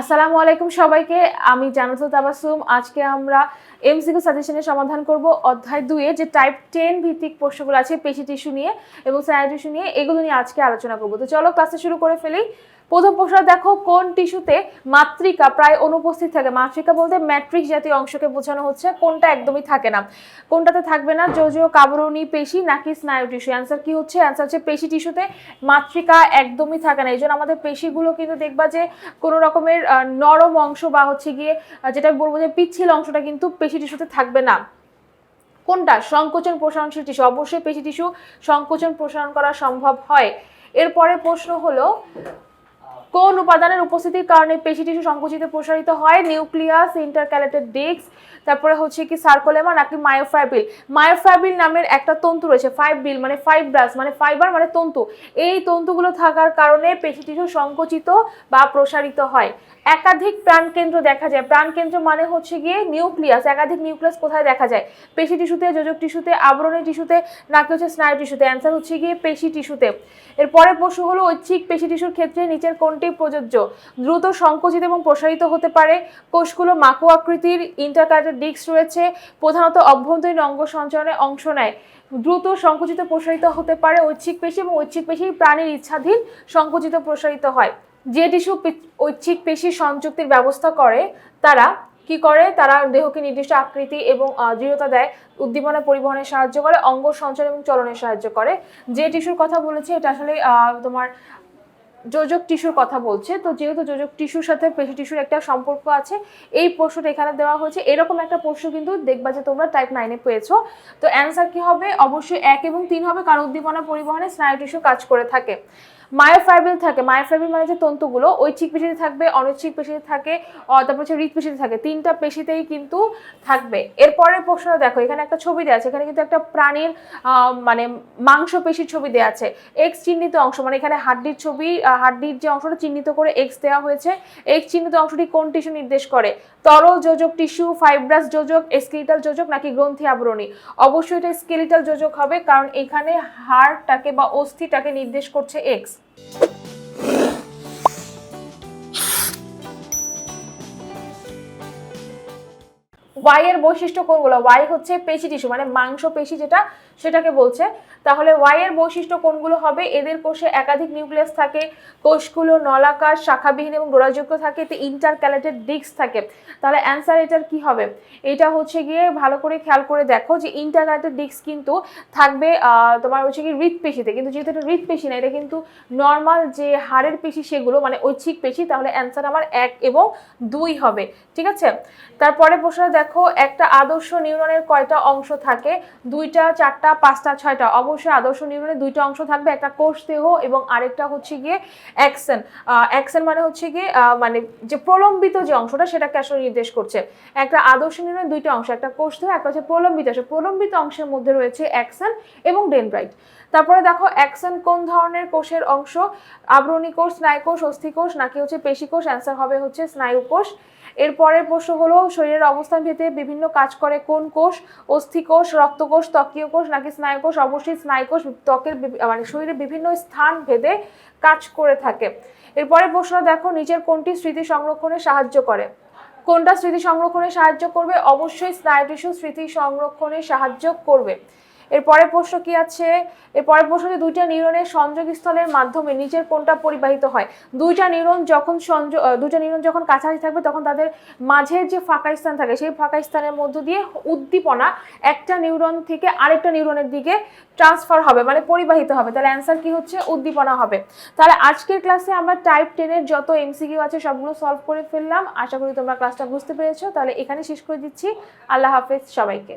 আসসালামু আলাইকুম সবাইকে, আমি জানাতুল তাবাসুম আজকে আমরা এমসিকিউ সাজেশনের সমাধান করব অধ্যায় দুয়ে যে টাইপ টেন ভিত্তিক প্রশ্নগুলো আছে, পেশি টিস্যু নিয়ে এবং স্নায়ু টিস্যু নিয়ে, এগুলো নিয়ে আজকে আলোচনা করব। তো চলো ক্লাসে শুরু করে ফেলি। প্রথম প্রশ্ন, দেখো কোন টিস্যুতে মাতৃকা প্রায় অনুপস্থিত থাকে? মাতৃকা বলতে ম্যাট্রিক্স জাতীয় অংশকে বোঝানো হচ্ছে, কোনটা একদমই থাকে না। কোনটাতে থাকবে না? যোজীয় কাবরণী পেশি নাকি স্নায়ু টিস্যু অ্যান্সার কি হচ্ছে? অ্যান্সার হচ্ছে পেশি টিস্যুতে মাতৃকা একদমই থাকে না। এই জন্য আমাদের পেশিগুলো কিন্তু দেখবা যে কোনো রকমের নরম অংশ বা হচ্ছে গিয়ে যেটা বলব যে পিচ্ছিল অংশটা কিন্তু পেশি টিস্যুতে থাকবে না। কোনটা? সংকোচন প্রসারণশীল টিস্যু। অবশ্যই পেশি টিস্যু সংকোচন প্রসারণ করা সম্ভব হয়। এরপরে প্রশ্ন হলো কোন উপাদানের উপস্থিতির কারণে পেশি টিস্যু সংকুচিত প্রসারিত হয়? নিউক্লিয়াস, ইন্টারক্যালেটেড ডিস্ক, তারপরে হচ্ছে কি সার্কোলেমা নাকি মায়োফাইবিল মায়োফাইবিল নামের একটা তন্তু রয়েছে ফাইব্রিল মানে ফাইব্রাস মানে ফাইবার মানে তন্তু। এই তন্তুগুলো থাকার কারণে পেশি টিস্যু সংকুচিত বা প্রসারিত হয়। একাধিক প্রাণকেন্দ্র দেখা যায়। প্রাণকেন্দ্র মানে হচ্ছে গিয়ে নিউক্লিয়াস। একাধিক নিউক্লিয়াস কোথায় দেখা যায়? পেশি টিস্যুতে, যোজক টিস্যুতে, আবরণী টিস্যুতে, নাকি হচ্ছে স্নায়ু টিস্যুতে? অ্যান্সার হচ্ছে গিয়ে পেশি টিস্যুতে। এরপরে প্রশ্ন হলো, ঐচ্ছিক পেশি টিস্যুর ক্ষেত্রে নিচের কোনটি প্রযোজ্য। দ্রুত সংকুচিত এবং প্রসারিত হতে পারে কোষগুলো মাকু আকৃতির ইন্টারকারেটেড ডিস্ক রয়েছে, প্রধানত অভ্যন্তরীণ অঙ্গ সঞ্চালনে অংশ নেয়। দ্রুত সংকুচিত প্রসারিত হতে পারে ঐচ্ছিক পেশি এবং ঐচ্ছিক পেশি প্রাণীর ইচ্ছাধীন সংকুচিত প্রসারিত হয়। যে টিস্যু ঐচ্ছিক পেশি সংযুক্তির ব্যবস্থা করে, তারা কি করে? তারা দেহকে নির্দিষ্ট আকৃতি এবং দৃঢ়তা দেয়, উদ্দীপনা পরিবহনে সাহায্য করে, অঙ্গ সঞ্চালন এবং চলনে সাহায্য করে। যে টিস্যুর কথা বলেছে, এটা আসলে তোমার যোজক টিস্যুর কথা বলছে। তো যেহেতু যোজক টিস্যুর সাথে পেশি টিস্যুর একটা সম্পর্ক আছে, এই প্রশ্নটা এখানে দেওয়া হয়েছে। এরকম একটা প্রশ্ন কিন্তু দেখবা যে তোমরা টাইপ নাইনে পেয়েছ। তো অ্যান্সার কি হবে? অবশ্যই এক এবং তিন হবে কারণ উদ্দীপনা পরিবহনে স্নায়ু টিস্যু কাজ করে থাকে। মায়োফাইবিল থাকে। মায়োফাইবিল মানে যে তন্তুগুলো। ঐচ্ছিক পেশিতে থাকবে অনৈচ্ছিক পেশিতে থাকে তারপর হচ্ছে হৃদ পেশিতে থাকে। তিনটা পেশিতেই কিন্তু থাকবে। এরপরের প্রশ্নটা দেখো, এখানে একটা ছবি দেওয়া আছে। এখানে কিন্তু একটা প্রাণীর মানে মাংস পেশির ছবি দেওয়া আছে। এক্স চিহ্নিত অংশ মানে এখানে হাড্ডির ছবি হাড্ডির যে অংশটা চিহ্নিত করে এক্স দেওয়া হয়েছে। এক্স চিহ্নিত অংশটি কোন টিস্যু নির্দেশ করে? তরল যোজক টিস্যু ফাইব্রাস যোজক স্কেলিটাল যোজক, নাকি গ্রন্থি আবরণী? অবশ্যই এটা স্কেলিটাল যোজক হবে, কারণ এখানে হাড়টাকে বা অস্থিটাকে নির্দেশ করছে এক্স you ওয়াই এর বৈশিষ্ট্য কোনগুলো? ওয়াই হচ্ছে পেশি টিস্যু মানে মাংস পেশি যেটা সেটাকে বলছে। তাহলে ওয়াই এর বৈশিষ্ট্য কোনগুলো হবে? এদের কোষে একাধিক নিউক্লিয়াস থাকে, কোষগুলো নলাকার শাখাবিহীন এবং ডোরাযুক্ত থাকে এতে ইন্টারক্যালেটেড ডিস্ক থাকে। তাহলে অ্যান্সার এটার কি হবে? এটা হচ্ছে গিয়ে ভালো করে খেয়াল করে দেখো যে ইন্টারক্যালেটেড ডিস্ক কিন্তু থাকবে তোমার হচ্ছে কি হৃৎপেশিতে। কিন্তু যেহেতু এটা হৃৎপেশি না, এটা কিন্তু নর্মাল যে হাড়ের পেশি সেগুলো মানে ঐচ্ছিক পেশি, তাহলে অ্যান্সার আমার এক এবং দুই হবে। ঠিক আছে? তারপরে প্রশ্ন দেখো একটা আদর্শ নিউরনের কয়টা অংশ থাকে? দুইটা, চারটা, পাঁচটা, ছয়টা। অবশ্যই আদর্শ নিউরনের দুইটা অংশ থাকবে, একটা কোষ দেহ এবং আরেকটা হচ্ছে গিয়ে অ্যাকশন। অ্যাকশন মানে হচ্ছে গিয়ে মানে যে প্রলম্বিত যে অংশটা, সেটাকে আসলে নির্দেশ করছে। একটা আদর্শ নিউরনের দুইটা অংশ, একটা কোষ দেহ, একটা হচ্ছে প্রলম্বিত। অংশ প্রলম্বিত অংশের মধ্যে রয়েছে অ্যাকশন এবং ডেনড্রাইট। তারপরে দেখো, অ্যাকশন কোন ধরনের কোষের অংশ? আবরণী কোষ, স্নায়ু কোষ, অস্থি নাকি হচ্ছে পেশি কোষ? অ্যান্সার হবে হচ্ছে স্নায়ু কোষ। এরপরের প্রশ্ন হলো, শরীরের অবস্থান ভেদে বিভিন্ন কাজ করে কোন কোষ? অস্থিকোষ, রক্তকোষ ত্বকীয় কোষ নাকি স্নায়ুকোষ? অবশ্যই স্নায়ুকোষ, ত্বকের মানে শরীরের বিভিন্ন স্থান ভেদে কাজ করে থাকে। এরপরে প্রশ্ন, দেখো নিচের কোনটি স্মৃতি সংরক্ষণে সাহায্য করে? কোনটা স্মৃতি সংরক্ষণে সাহায্য করবে? অবশ্যই স্নায়ু টিস্যু স্মৃতি সংরক্ষণে সাহায্য করবে। এরপরে প্রশ্ন কি আছে? এরপরে প্রশ্ন যে দুইটা নিউরনের সংযোগস্থলের মাধ্যমে নিচের কোনটা পরিবাহিত হয়। দুইটা নিউরন যখন সংযোগ দুইটা নিউরন যখন কাছাকাছি থাকবে, তখন তাদের মাঝের যে ফাঁকা স্থান থাকে, সেই ফাঁকা স্থানের মধ্য দিয়ে উদ্দীপনা একটা নিউরন থেকে আরেকটা নিউরনের দিকে ট্রান্সফার হবে মানে পরিবাহিত হবে। তাহলে অ্যান্সার কি হচ্ছে? উদ্দীপনা হবে। তাহলে আজকের ক্লাসে আমরা টাইপ টেনের যত এমসিকিউ আছে, সবগুলো সলভ করে ফেললাম। আশা করি তোমরা ক্লাসটা বুঝতে পেরেছ। তাহলে এখানে শেষ করে দিচ্ছি। আল্লাহ হাফেজ সবাইকে।